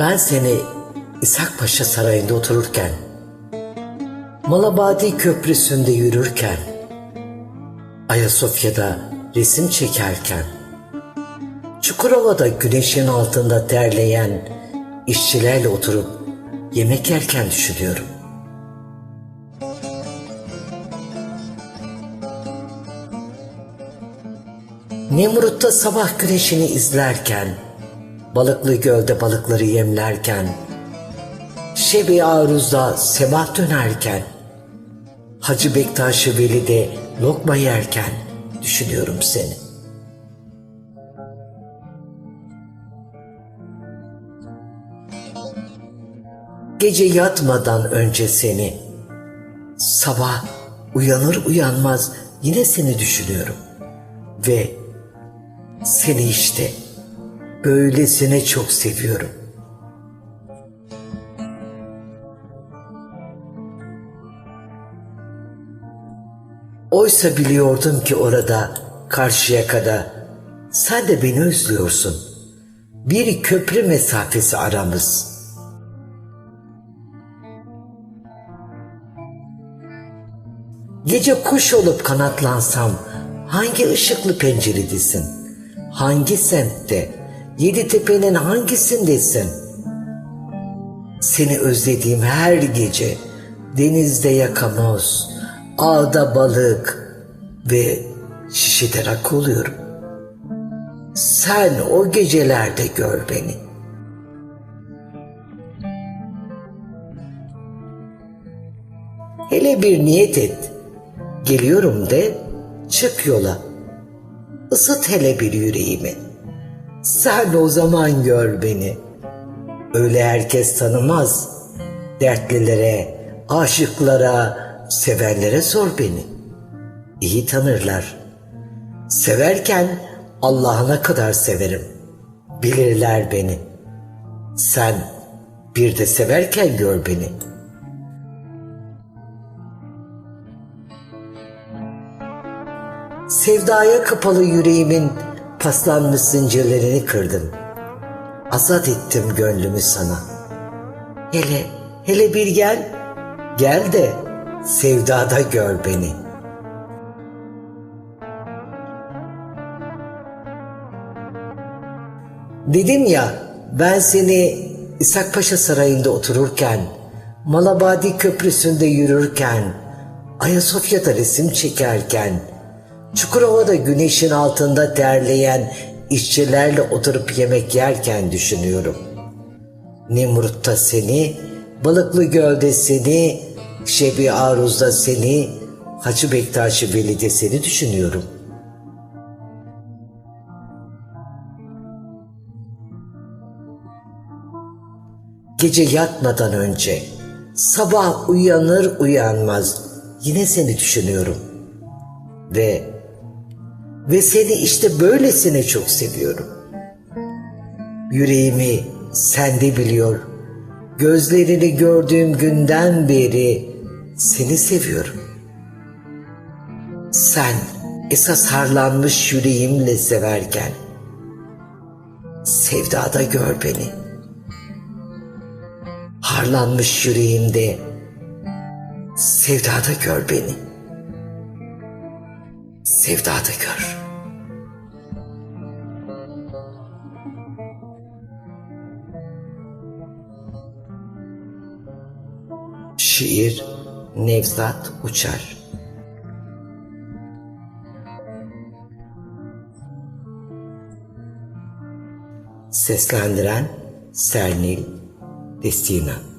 Ben seni İshak Paşa Sarayı'nda otururken, Malabadi Köprüsü'nde yürürken, Ayasofya'da resim çekerken, Çukurova'da güneşin altında terleyen işçilerle oturup yemek yerken düşünüyorum. Nemrut'ta sabah güneşini izlerken, balıklı gölde balıkları yemlerken, Şebi Aruz'da semah dönerken, Hacı Bektaş-ı Veli'de lokma yerken düşünüyorum seni. Gece yatmadan önce seni, sabah uyanır uyanmaz yine seni düşünüyorum. Ve seni işte böylesine çok seviyorum. Oysa biliyordum ki orada karşıya kadar sen de beni özlüyorsun. Bir köprü mesafesi aramız. Gece kuş olup kanatlansam hangi ışıklı penceredesin? Hangi semtte? Yedi tepenin hangisindesin? Seni özlediğim her gece denizde yakamoz, ağda balık ve şişede rakı oluyorum. Sen o gecelerde gör beni. Hele bir niyet et. Geliyorum de çık yola. Isıt hele bir yüreğimi. Sen o zaman gör beni. Öyle herkes tanımaz. Dertlilere, aşıklara, sevenlere sor beni. İyi tanırlar. Severken Allah'ına kadar severim. Bilirler beni. Sen bir de severken gör beni.'' Sevdaya kapalı yüreğimin paslanmış zincirlerini kırdım. Azat ettim gönlümü sana. Hele, hele bir gel, gel de sevdada gör beni. Dedim ya ben seni İshak Paşa Sarayı'nda otururken, Malabadi Köprüsü'nde yürürken, Ayasofya'da resim çekerken, Çukurova'da güneşin altında terleyen işçilerle oturup yemek yerken düşünüyorum. Nemrut'ta seni, Balıklı Göl'de seni, Şebi Aruz'da seni, Hacı Bektaş-ı Veli'de seni düşünüyorum. Gece yatmadan önce, sabah uyanır uyanmaz yine seni düşünüyorum. Ve ve seni işte böylesine çok seviyorum. Yüreğimi sende biliyor. Gözlerini gördüğüm günden beri seni seviyorum. Sen esas harlanmış yüreğimle severken sevdada gör beni. Harlanmış yüreğimde sevdada gör beni. Sevdada gör. Şiir Nevzat Uçar Seslendiren Sernil Destina